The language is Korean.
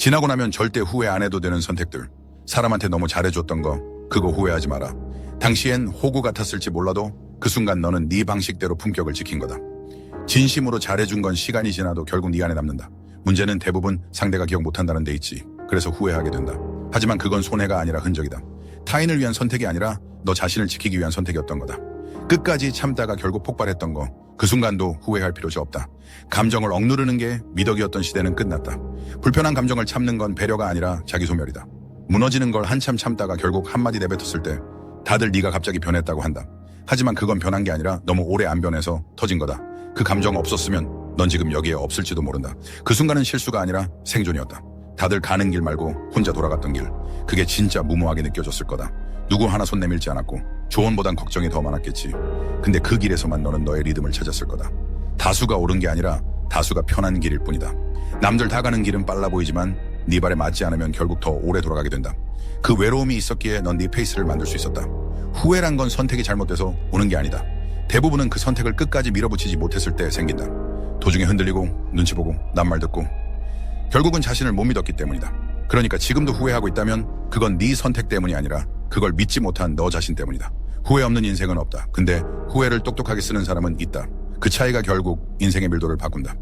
지나고 나면 절대 후회 안 해도 되는 선택들. 사람한테 너무 잘해줬던 거 그거 후회하지 마라. 당시엔 호구 같았을지 몰라도 그 순간 너는 네 방식대로 품격을 지킨 거다. 진심으로 잘해준 건 시간이 지나도 결국 네 안에 남는다. 문제는 대부분 상대가 기억 못한다는 데 있지. 그래서 후회하게 된다. 하지만 그건 손해가 아니라 흔적이다. 타인을 위한 선택이 아니라 너 자신을 지키기 위한 선택이었던 거다. 끝까지 참다가 결국 폭발했던 거. 그 순간도 후회할 필요가 없다. 감정을 억누르는 게 미덕이었던 시대는 끝났다. 불편한 감정을 참는 건 배려가 아니라 자기 소멸이다. 무너지는 걸 한참 참다가 결국 한마디 내뱉었을 때 다들 네가 갑자기 변했다고 한다. 하지만 그건 변한 게 아니라 너무 오래 안 변해서 터진 거다. 그 감정 없었으면 넌 지금 여기에 없을지도 모른다. 그 순간은 실수가 아니라 생존이었다. 다들 가는 길 말고 혼자 돌아갔던 길. 그게 진짜 무모하게 느껴졌을 거다. 누구 하나 손 내밀지 않았고 조언보단 걱정이 더 많았겠지. 근데 그 길에서만 너는 너의 리듬을 찾았을 거다. 다수가 옳은 게 아니라 다수가 편한 길일 뿐이다. 남들 다 가는 길은 빨라 보이지만 네 발에 맞지 않으면 결국 더 오래 돌아가게 된다. 그 외로움이 있었기에 넌 네 페이스를 만들 수 있었다. 후회란 건 선택이 잘못돼서 오는 게 아니다. 대부분은 그 선택을 끝까지 밀어붙이지 못했을 때 생긴다. 도중에 흔들리고 눈치 보고 낱말 듣고 결국은 자신을 못 믿었기 때문이다. 그러니까 지금도 후회하고 있다면 그건 네 선택 때문이 아니라 그걸 믿지 못한 너 자신 때문이다. 후회 없는 인생은 없다. 근데 후회를 똑똑하게 쓰는 사람은 있다. 그 차이가 결국 인생의 밀도를 바꾼다.